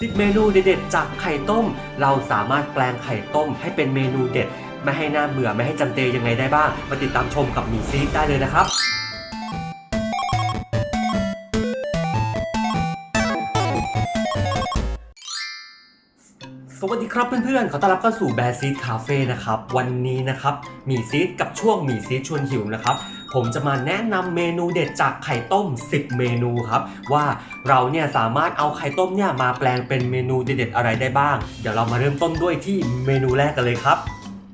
10 เมนูเด็ดๆจากไข่ต้ม เราสามารถแปลงไข่ต้มให้เป็นเมนูเด็ด ไม่ให้น่าเบื่อไม่ให้จำเจยังไงได้บ้าง มาติดตามชมกับหมีซีดได้เลยนะครับสวัสดีครับเพื่อนๆ ขอต้อนรับเข้าสู่แบร์ซีดคาเฟ่นะครับ วันนี้นะครับ หมีซีดกับช่วงหมีซีดชวนหิวนะครับ ผมจะมาแนะนำเมนูเด็ดจากไข่ต้ม 10 เมนูครับ ว่าเราเนี่ยสามารถเอาไข่ต้มเนี่ยมาแปลงเป็นเมนูเด็ดๆอะไรได้บ้าง เดี๋ยวเรามาเริ่มต้นด้วยที่เมนูแรกกันเลยครับ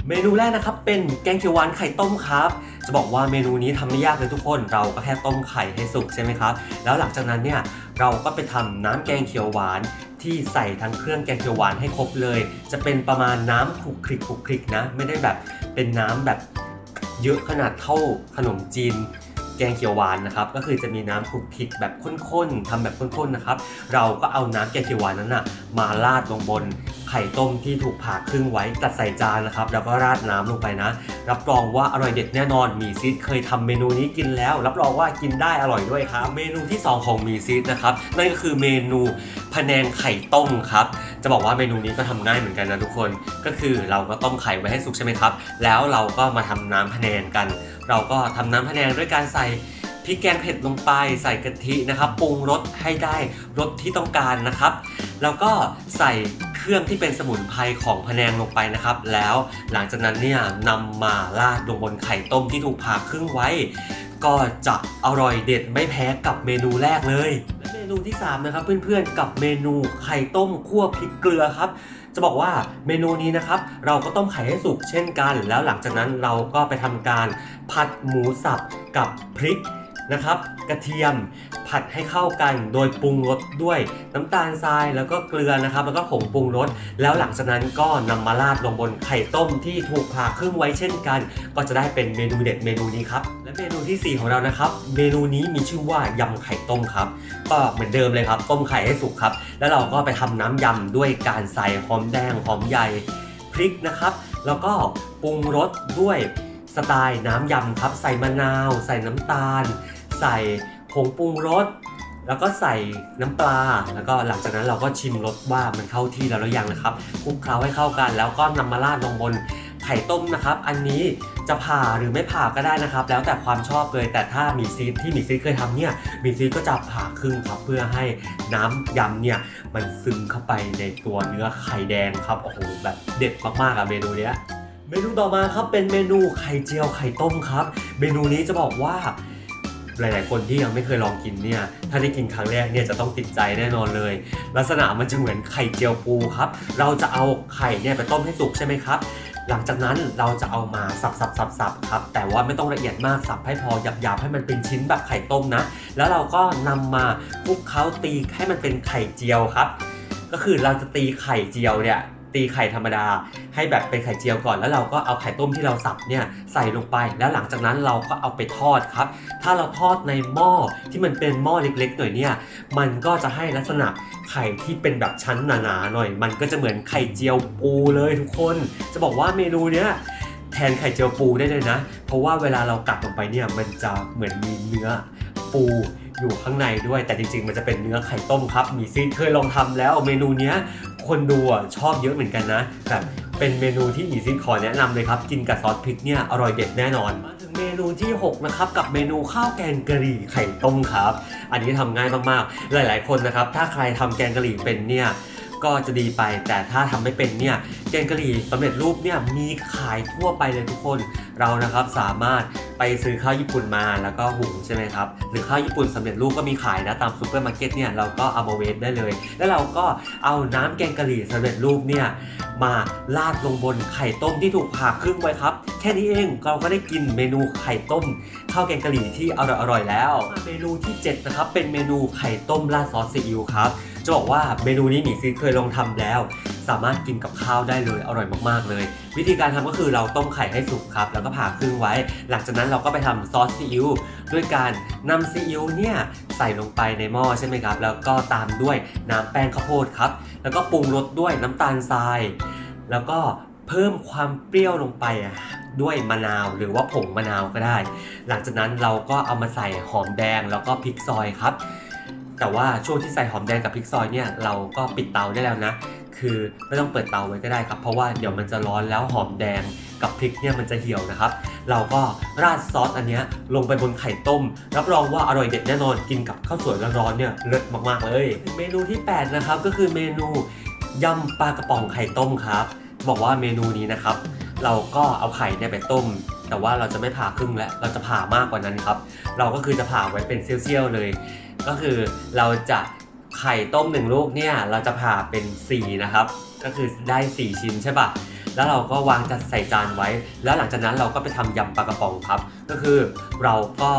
เมนูแรกนะครับเป็นแกงเขียวหวานไข่ต้มครับจะบอกว่าเมนูนี้ทำไม่ยากเลยทุกคนเราก็แค่ต้มไข่ให้สุกใช่ไหมครับ แล้วหลังจากนั้นเนี่ยเราก็ไปทำน้ำแกงเขียวหวานที่ใส่ทั้งเครื่องแกงเขียวหวานให้ครบเลย จะเป็นประมาณน้ำคลุกคลิกคลุกคลิกนะ ไม่ได้แบบเป็นน้ำแบบ เยอะขนาดเท่าขนมจีนแกงเขียวหวานนะครับก็คือจะมีน้ำคลุกคลิกแบบข้นๆทำแบบข้นๆนะครับ เราก็เอาน้ำแกงเขียวหวานนั้นนะมาราดลงบนไข่ต้มที่ถูกผ่าครึ่งไว้ตัดใส่จานนะครับ แล้วก็ราดน้ำลงไปนะ รับรองว่าอร่อยเด็ดแน่นอนมีซีดเคยทำเมนูนี้กินแล้ว รับรองว่ากินได้อร่อยด้วยครับ เมนูที่สองของมีซีดนะครับนั่นก็คือเมนู พะแนงไข่ต้มครับ จะบอกว่าเมนูนี้ก็ทำง่ายเหมือนกันนะทุกคน ก็คือเราก็ต้มไข่ไว้ให้สุกใช่ไหมครับ แล้วเราก็มาทำน้ำพะแนงกัน เราก็ทำน้ำพะแนงด้วยการใส่พริกแกงเผ็ดลงไปใส่กะทินะครับปรุงรสให้ได้รสที่ต้องการนะครับ แล้วก็ใส่เครื่องที่เป็นสมุนไพรของพะแนงลงไปนะครับ แล้วหลังจากนั้นเนี่ยนำมาราดลงบนไข่ต้มที่ถูกผ่าครึ่งไว้ ก็จะอร่อยเด็ดไม่แพ้กับเมนูแรกเลย และเมนูที่ 3 นะครับเพื่อนๆกับเมนูไข่ต้มคั่วพริกเกลือครับ จะบอกว่าเมนูนี้นะครับ เราก็ต้มไข่ให้สุกเช่นกัน แล้วหลังจากนั้นเราก็ไปทำการผัดหมูสับกับพริก นะครับ กระเทียมผัดให้เข้ากัน โดยปรุงรสด้วยน้ำตาลทรายแล้วก็เกลือนะครับ แล้วก็ผงปรุงรสแล้วหลังจากนั้นก็นำมาราดลงบนไข่ต้มที่ถูกผ่าครึ่งไว้เช่นกัน ก็จะได้เป็นเมนูเด็ดเมนูนี้ครับและเมนูทีสี่ 4 ของเรานะครับ เมนูนี้มีชื่อว่ายำไข่ต้มครับก็เหมือนเดิมเลยครับ ต้มไข่ให้สุกครับ แล้วเราก็ไปทำน้ำยำด้วยการใส่หอมแดงหอมใหญ่พริกนะครับ แล้วก็ปรุงรสด้วยสไตล์น้ำยำครับ ใส่มะนาว ใส่น้ำตาล ใส่ผงปรุงรสแล้วก็ใส่น้ำปลา แล้วก็หลังจากนั้นเราก็ชิมรสว่ามันเข้าที่แล้วหรือยังนะครับคลุกเคล้าให้เข้ากัน แล้วก็นำมาราดลงบนไข่ต้มนะครับ อันนี้จะผ่าหรือไม่ผ่าก็ได้นะครับ แล้วแต่ความชอบเลย แต่ถ้ามีซีดที่มีซีดเคยทำเนี่ยมีซีดก็จะผ่าครึ่งครับ เพื่อให้น้ำยำเนี่ยมันซึมเข้าไปในตัวเนื้อไข่แดงครับ โอ้โหแบบเด็ดมากๆอะเมนูเนี้ย เมนูต่อมาครับเป็นเมนูไข่เจียวไข่ต้มครับ เมนูนี้จะบอกว่า หลาย ๆ คนที่ยังไม่เคยลองกินเนี่ยถ้าได้กินครั้งแรกเนี่ยจะต้องติดใจแน่นอนเลย ลักษณะมันจะเหมือนไข่เจียวปูครับ เราจะเอาไข่เนี่ยไปต้มให้สุกใช่ไหมครับหลังจากนั้นเราจะเอามาสับสับสับสับครับ แต่ว่าไม่ต้องละเอียดมากสับให้พอหยาบๆให้มันเป็นชิ้นแบบไข่ต้มนะ แล้วเราก็นำมาคลุกเคล้าตีให้มันเป็นไข่เจียวครับ ก็คือเราจะตีไข่เจียวเนี่ย ตีไข่ธรรมดา ให้แบบเป็นไข่เจียวก่อน แล้วเราก็เอาไข่ต้มที่เราสับเนี่ยใส่ลงไปแล้วหลังจากนั้นเราก็เอาไปทอดครับ ถ้าเราทอดในหม้อที่มันเป็นหม้อเล็กๆหน่อยเนี่ยมันก็จะให้ลักษณะไข่ที่เป็นแบบชั้นหนาๆหน่อย มันก็จะเหมือนไข่เจียวปูเลยทุกคน จะบอกว่าเมนูเนี้ยแทนไข่เจียวปูได้เลยนะ เพราะว่าเวลาเรากัดลงไปเนี่ยมันจะเหมือนมีเนื้อปูอยู่ข้างในด้วยแต่จริงๆ มันจะเป็นเนื้อไข่ต้มครับ มีซีดเคยลองทำแล้วเมนูเนี้ย คนดูอะชอบเยอะเหมือนกันนะแบบเป็นเมนูที่อีซีดขอแนะนำเลยครับ กินกับซอสพริกเนี่ยอร่อยเด็ดแน่นอน มาถึงเมนูที่ 6 นะครับ กับเมนูข้าวแกงกะหรี่ไข่ต้มครับ อันนี้ทำง่ายมากๆ หลายๆ คนนะครับ ถ้าใครทำแกงกะหรี่เป็นเนี่ย ก็จะดีไป แต่ถ้าทำไม่เป็นเนี่ยแกงกะหรี่สำเร็จรูปเนี่ยมีขายทั่วไปเลยทุกคน เรานะครับสามารถไปซื้อข้าวญี่ปุ่นมาแล้วก็หุงใช่ไหมครับ หรือข้าวญี่ปุ่นสำเร็จรูปก็มีขายนะตามซูเปอร์มาร์เก็ตเนี่ยเราก็เอามาเวฟได้เลย แล้วเราก็เอาน้ำแกงกะหรี่สำเร็จรูปเนี่ยมาราดลงบนไข่ต้มที่ถูกผ่าครึ่งไว้ครับ แค่นี้เองเราก็ได้กินเมนูไข่ต้มข้าวแกงกะหรี่ที่อร่อยๆแล้วมาเมนูที่ 7 นะครับ เป็นเมนูไข่ต้มราดซอสซีอิ๊วครับ จะบอกว่าเมนูนี้หมีซีเคยลองทำแล้ว สามารถกินกับข้าวได้เลยอร่อยมากๆเลย วิธีการทำก็คือเราต้มไข่ให้สุกครับ แล้วก็ผ่าครึ่งไว้ หลังจากนั้นเราก็ไปทำซอสซีอิ๊วด้วยการนำซีอิ๊วเนี่ยใส่ลงไปในหม้อใช่ไหมครับ แล้วก็ตามด้วยน้ำแป้งข้าวโพดครับ แล้วก็ปรุงรสด้วยน้ำตาลทราย แล้วก็เพิ่มความเปรี้ยวลงไปด้วยมะนาวหรือว่าผงมะนาวก็ได้ หลังจากนั้นเราก็เอามาใส่หอมแดงแล้วก็พริกซอยครับ แต่ว่าช่วงที่ใส่หอมแดงกับพริกซอยเนี่ยเราก็ปิดเตาได้แล้วนะ คือไม่ต้องเปิดเตาไว้ก็ได้ครับ เพราะว่าเดี๋ยวมันจะร้อนแล้วหอมแดงกับพริกเนี่ยมันจะเหี่ยวนะครับ เราก็ราดซอสอันนี้ลงไปบนไข่ต้ม รับรองว่าอร่อยเด็ดแน่นอนกินกับข้าวสวยร้อนๆเนี่ยเลิศมากๆเลย เมนูที่ 8 นะครับก็คือเมนูยำปลากระป๋องไข่ต้มครับ บอกว่าเมนูนี้นะครับ เราก็เอาไข่เนี่ยไปต้ม แต่ว่าเราจะไม่ผ่าครึ่งแล้วเราจะผ่ามากกว่านั้นครับ เราก็คือจะผ่าไว้เป็นเซี่ยวๆเลย ก็คือเราจะไข่ต้มหนึ่งลูกเนี่ยเราจะผ่าเป็น4นะครับ ก็คือได้ 4 ชิ้นใช่ปะแล้วเราก็วางจัดใส่จานไว้ แล้วหลังจากนั้นเราก็ไปทำยำปลากระป๋องครับ ก็คือเราก็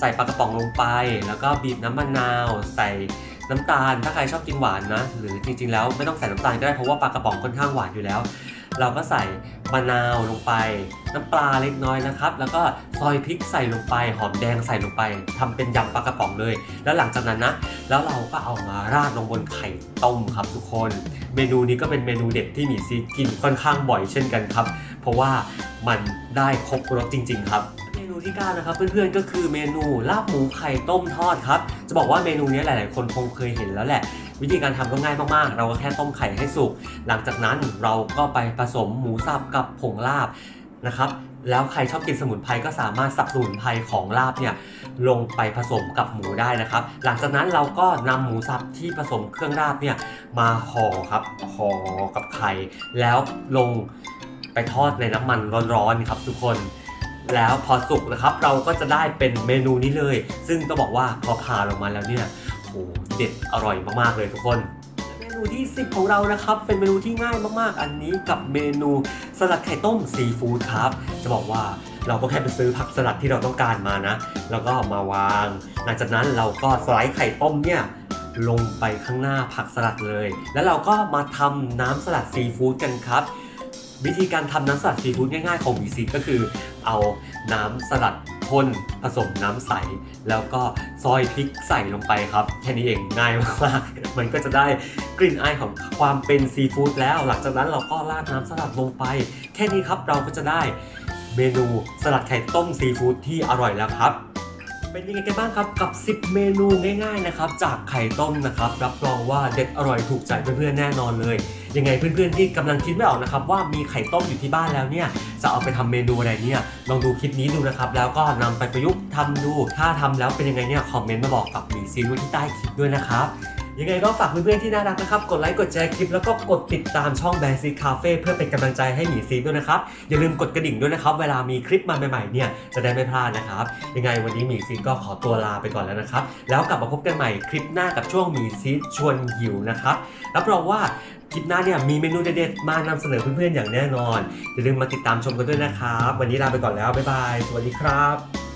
ใส่ปลากระป๋องลงไป แล้วก็บีบน้ำมะนาว ใส่น้ำตาล ถ้าใครชอบกินหวานนะ หรือจริงๆแล้วไม่ต้องใส่น้ำตาลก็ได้เพราะว่าปลากระป๋องค่อนข้างหวานอยู่แล้ว เราก็ใส่มะนาวลงไป น้ำปลาเล็กน้อยนะครับ แล้วก็ซอยพริกใส่ลงไป หอมแดงใส่ลงไปทำเป็นยำปลากระป๋องเลย แล้วหลังจากนั้นนะ แล้วเราก็เอามาราดลงบนไข่ต้มครับทุกคน เมนูนี้ก็เป็นเมนูเด็ดที่หมีซีกินค่อนข้างบ่อยเช่นกันครับ เพราะว่ามันได้ครบรสจริง ๆ ครับเมนูที่9นะครับเพื่อนๆก็คือเมนูลาบหมูไข่ต้มทอดครับ จะบอกว่าเมนูนี้หลาย ๆ คนคงเคยเห็นแล้วแหละ วิธีการทำก็ง่ายมากๆ เราก็แค่ต้มไข่ให้สุก หลังจากนั้นเราก็ไปผสมหมูสับกับผงลาบนะครับแล้วใครชอบกินสมุนไพรก็สามารถสับสมุนไพรของลาบเนี่ยลงไปผสมกับหมูได้นะครับ หลังจากนั้นเราก็นำหมูสับที่ผสมเครื่องลาบเนี่ยมาห่อครับห่อกับไข่แล้วลงไปทอดในน้ำมันร้อนๆครับทุกคนแล้วพอสุกนะครับเราก็จะได้เป็นเมนูนี้เลย ซึ่งต้องบอกว่าพอผ่าลงมาแล้วเนี่ย ด็ดอร่อยมากๆเลยทุกคนเมนูที่ 10 ของเรานะครับ เป็นเมนูที่ง่ายมากๆ อันนี้กับเมนูสลัดไข่ต้มซีฟู้ดครับ จะบอกว่าเราก็แค่ไปซื้อผักสลัดที่เราต้องการมานะ แล้วก็มาวาง หลังจากนั้นเราก็สไลด์ไข่ต้มเนี่ยลงไปข้างหน้าผักสลัดเลย แล้วเราก็มาทำน้ำสลัดซีฟู้ดกันครับวิธีการทำน้ำสลัดซีฟู้ดง่ายๆของบีซีก็คือ เอาน้ำสลัด ข้นผสมน้ำใส แล้วก็ซอยพริกใส่ลงไปครับ แค่นี้เองง่ายมากๆมันก็จะได้กลิ่นอายของความเป็นซีฟู้ดแล้ว หลังจากนั้นเราก็ราดน้ำสลัดลงไป แค่นี้ครับเราก็จะได้เมนูสลัดไข่ต้มซีฟู้ดที่อร่อยแล้วครับเป็นยังไงกันบ้างครับกับ 10 เมนูง่ายๆนะครับจากไข่ต้มนะครับ รับรองว่าเด็ดอร่อยถูกใจเพื่อนๆแน่นอนเลย ยังไงเพื่อนๆที่กำลังคิดไม่ออกนะครับว่ามีไข่ต้มอยู่ที่บ้านแล้วเนี่ยจะเอาไปทำเมนูอะไรเนี่ยลองดูคลิปนี้ดูนะครับแล้วก็นำไปประยุกต์ทำดู ถ้าทำแล้วเป็นยังไงเนี่ยคอมเมนต์มาบอกกับหมีซีไว้ที่ใต้คลิปด้วยนะครับยังไงก็ฝากเพื่อนๆที่น่ารักนะครับ กดไลค์ กดแชร์คลิป แล้วก็กดติดตามช่องแบงซีคาเฟ่เพื่อเป็นกำลังใจให้หมีซีด้วยนะครับ อย่าลืมกดกระดิ่งด้วยนะครับ เวลามีคลิปมาใหม่ๆเนี่ยจะได้ไม่พลาดนะครับ ยังไงวันนี้หมีซีก็ขอตัวลาไปก่อนแล้วนะครับ แล้วกลับมาพบกันใหม่คลิปหน้ากับช่วงหมีซีชวนหิวนะครับรับรองว่า คลิปหน้าเนี่ยมีเมนูเด็ดๆมานำเสนอเพื่อนๆอย่างแน่นอนอย่าลืมมาติดตามชมกันด้วยนะครับ วันนี้ลาไปก่อนแล้วบ๊ายบายสวัสดีครับ